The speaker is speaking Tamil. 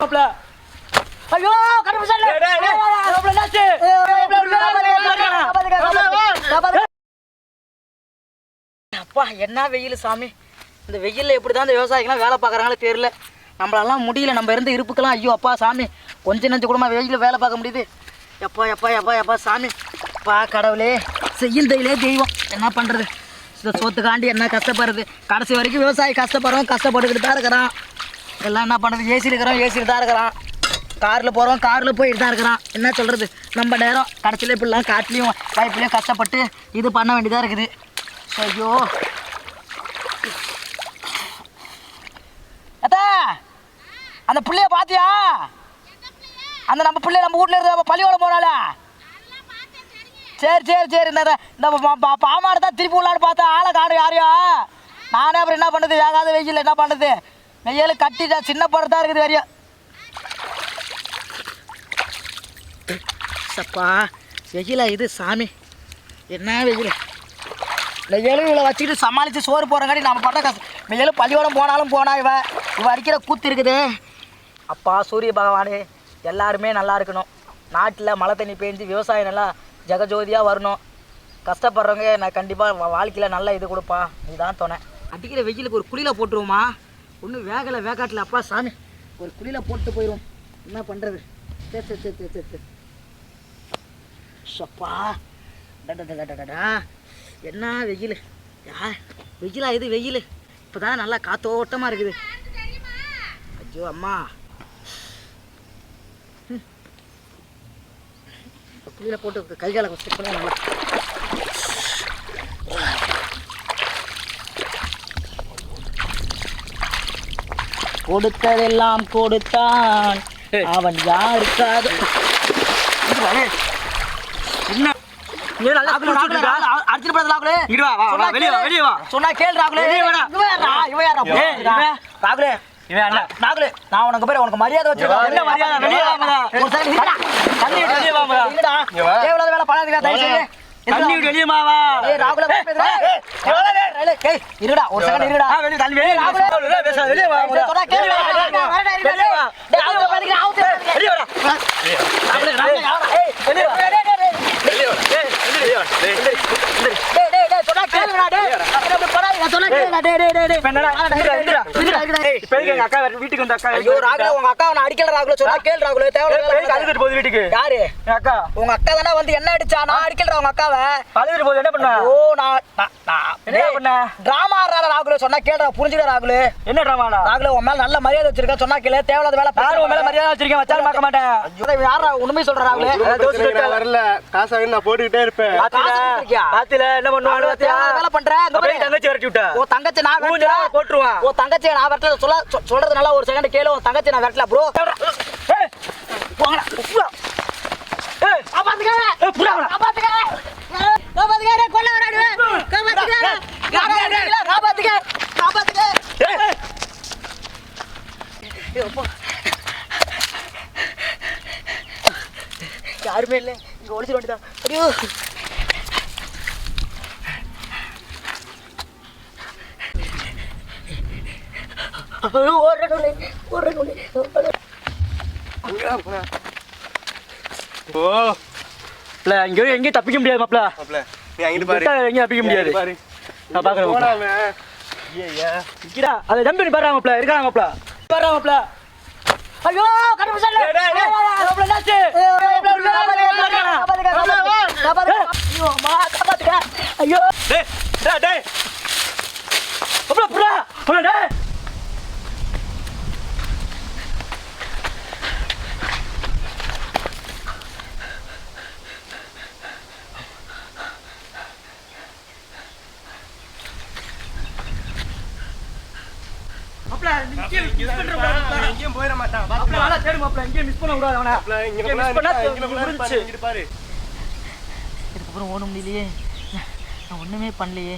மாப்பிள? அப்பா என்ன வெயில் சாமி இந்த வெயிலில் எப்படி தான் இந்த விவசாயிகள்லாம் வேலை பார்க்குறாங்களோ தெரியல நம்மளாலாம் முடியல நம்ம இருந்த இருப்புக்கெல்லாம் ஐயோ அப்பா சாமி கொஞ்சம் நஞ்சு கூடமா வெயிலில் வேலை பார்க்க முடியுது எப்பா எப்பா எப்பா எப்பா சாமி அப்பா கடவுளே செய்யும் தெய்வலே தெய்வம் என்ன பண்ணுறது இந்த சோத்துக்காண்டி என்ன கஷ்டப்படுறது கடைசி வரைக்கும் விவசாயி கஷ்டப்படுறோம் கஷ்டப்பட்டுக்கிட்டு தான் இருக்கிறான் எல்லாம் என்ன பண்ணுறது ஏசியில் இருக்கிறோம் ஏசியில் தான் இருக்கிறான். காரில் போகிறோம் காரில் போயிட்டு தான் இருக்கிறான். என்ன சொல்கிறது நம்ம நேரம் கடைசியில் இப்படிலாம் காட்டிலையும் வாய்ப்புலையும் கஷ்டப்பட்டு இது பண்ண வேண்டியதாக இருக்குது. ஐயோ. அத்தா அந்த பிள்ளைய பார்த்தியா அந்த நம்ம பிள்ளை நம்ம வீட்டில் இருந்து பள்ளியோட போனால சரி சரி சரி. இந்த இந்த பா- பாமாடு தான் திருப்பி உள்ளான்னு பார்த்தா ஆளை காணும் யாரையா? நானே அப்புறம் என்ன பண்ணுது? வேகாத வெயில் என்ன பண்ணுது? வெயில் கட்டி தான் சின்ன படத்தான் இருக்குது வரையும் சப்பா வெயிலா இது சாமி. என்ன வெயில்? இந்த எலுவில வச்சுக்கிட்டு சமாளித்து சோறு போகிறங்காட்டி நம்ம பட்ட கஷ்டம். எலு பள்ளியோடம் போனாலும் போனா இவ இவ அடிக்கிற கூத்து இருக்குது. அப்பா சூரிய பகவானே எல்லாருமே நல்லா இருக்கணும். நாட்டில் மழை தண்ணி பேஞ்சு விவசாயம் நல்லா ஜெகஜோதியாக வரணும். கஷ்டப்படுறவங்க நான் கண்டிப்பாக வாழ்க்கையில் நல்ல இது கொடுப்பா. இதுதான் துணை. அடிக்கிற வெயிலுக்கு ஒரு குழியில் போட்டுருவோமா? ஒன்றும் வேகலை வேகாட்டில். அப்பா சாமி. ஒரு குழியில் போட்டு போயிடும் என்ன பண்ணுறது சரி சரி சரி சரி சரி சரி சப்பா டடடடடடா என்ன வெயில்? யா வெயிலா இது வெயில். இப்போ தான் நல்லா காத்தோட்டமாக இருக்குது. ஐயோ அம்மா. குழியில் போட்டு கை காலை பண்ணி நல்லா கொடுத்ததெல்லாம் கொடுத்தான். அவன் யாருக்காக என்ன. சொன்னா கேள். ராகுலே. நான் உனக்கு பேர் உனக்கு மரியாதை வச்சிருக்கேன். என்ன மரியாதை? வெளிய. தண்ணி விட்டு வெளிய வேலை பண்ணாதீங்க, தயவு செய்து. தண்ணி விட்டு வெளிய வா, வா. ஏய், ராகுலே. ஏய், இருடா, ஒரு second இருடா. வெளிய தள்ளி, வெளிய. வெளிய பேசாத, வெளிய வா, சொன்னா கேளு. வெளிய வா, வெளிய வா. வெளிய வா. வெளிய வா. எங்க அக்கா வேற வீட்டுக்கு வந்த அக்கா ஐயோ ராகுல உங்க அக்கா நான் அடிக்கல ராகுல சொன்னா கேள் ராகுல ஏய், இப்ப எதுக்கு தேவை அழுதுட்டு போகுது வீட்டுக்கு? யாரு? அக்கா. உங்க அக்கா தானே வந்து என்ன அடிச்சா? நான் அடிக்கல உங்க அக்காவை. அழுதுட்டு போகுது என்ன பண்ண? ஓ நான் என்ன பண்ண? டிராமா ஆடுறாரு ராகுல சொன்னா கேளுடா புரிஞ்சுக்க ராகுல. என்ன ட்ராமாடா ராகுல உன் மேல நல்ல மரியாதை வச்சிருக்க சொன்னா கேளு தேவையில்லாத வேலை யாரும் உன் மேல மரியாதை வச்சிருக்கேன் வச்சாலும் பார்க்க மாட்டேன். யாரா உண்மை சொல்ற ராகுல. வரல. காசை நான் போட்டுக்கிட்டே இருப்பேன். பாத்தில என்ன பண்ணுவாங்க? வேலை பண்ற? பாரு. தங்கச்சி வரட்டி விட்டா? ஓ தங்கச்சி நான் வெட்டல போட்டுருவான் ஓ தங்கச்சி நான் வெட்டல சொல்ல சொ- சொல்றது நல்லா ஒரு செகண்ட் கேளு உன் தங்கச்சி நான் வெட்டல ப்ரோ ஏய், போங்கடா உப்புடா. ஏய், காப்பாத்துக்க ஏய், ஓ. இல்ல, இங்க எங்கேயும் தப்பிக்க முடியாது மாப்ள. மாப்ள நீ அங்கிட்டு பாரு. எங்கேயும் தப்பிக்க முடியாது. பாரு. நான் பாக்குறேன். போடாம. ஐயா இங்கடா, அதை மாப்ள. இருக்காங்க மாப்ள. பாரு மாப்ள. ஐயோ என்னாச்சு? மாப்ள, நீ இங்கேயே miss பண்ற கூடாது மாப்ள. எங்கேயும் போயிட மாட்டான். மாப்ள, நல்லா தேடு மாப்ள, miss பண்ண கூடாது அவனை. மாப்ள இங்க பண்ணா ஓட முடியலையே நான் ஒன்றுமே பண்ணலையே.